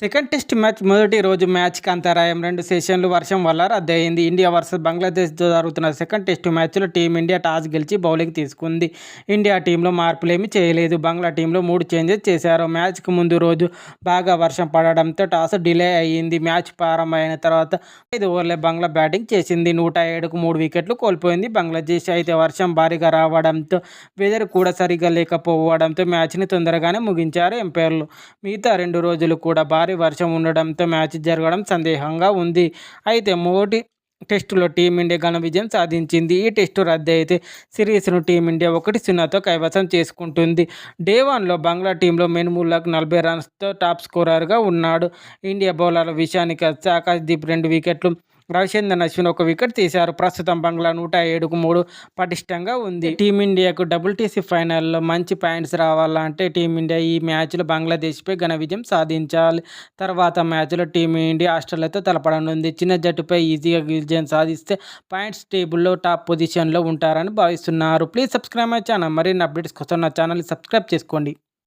Second test match మొదటి రోజు మ్యాచ్కి అంతరాయం. రెండు సెషన్లు వర్షం వల్ల రద్దయింది. ఇండియా వర్సెస్ బంగ్లాదేశ్తో జరుగుతున్న సెకండ్ టెస్ట్ మ్యాచ్లో టీమిండియా టాస్ గెలిచి బౌలింగ్ తీసుకుంది. ఇండియా టీంలో మార్పులేమీ చేయలేదు. బంగ్లా టీంలో మూడు చేంజెస్ చేశారు. మ్యాచ్కి ముందు రోజు బాగా వర్షం పడడంతో టాస్ డిలే అయ్యింది. మ్యాచ్ ప్రారంభమైన తర్వాత ఐదు ఓవర్లే బంగ్లా బ్యాటింగ్ చేసింది. నూట ఏడుకు మూడు వికెట్లు కోల్పోయింది బంగ్లాదేశ్. అయితే వర్షం భారీగా రావడంతో వెదర్ కూడా సరిగా లేకపోవడంతో మ్యాచ్ని తొందరగానే ముగించారు ఎంపైర్లు. మిగతా రెండు రోజులు కూడా భారీ వర్షం ఉండడంతో మ్యాచ్ జరగడం సందేహంగా ఉంది. అయితే మొదటి టెస్టులో టీమిండియా ఘన విజయం సాధించింది. ఈ టెస్టు రద్దు అయితే సిరీస్ను టీమిండియా ఒకటి సున్నాతో కైవసం చేసుకుంటుంది. డే వన్లో బంగ్లా టీంలో మెనుముల్లాకు నలభై రన్స్తో టాప్ స్కోరర్గా ఉన్నాడు. ఇండియా బౌలర్ల విషయానికి వస్తే ఆకాశ్దీప్ రెండు వికెట్లు రవిచంద్రన్ అశ్విన్ ఒక వికెట్ తీశారు. ప్రస్తుతం బంగ్లా నూట ఏడుకు మూడు పటిష్టంగా ఉంది. టీమిండియాకు డబుల్ టీసీ ఫైనల్లో మంచి పాయింట్స్ రావాలంటే టీమిండియా ఈ మ్యాచ్లో బంగ్లాదేశ్పై ఘన విజయం సాధించాలి. తర్వాత మ్యాచ్లో టీమిండియా ఆస్ట్రేలియాతో తలపడనుంది. చిన్న జట్టుపై ఈజీగా విజయం సాధిస్తే పాయింట్స్ టేబుల్లో టాప్ పొజిషన్లో ఉంటారని భావిస్తున్నారు. Please subscribe my channel. మరిన్ని అప్డేట్స్ కోసం నా ఛానల్ని సబ్స్క్రైబ్ చేసుకోండి.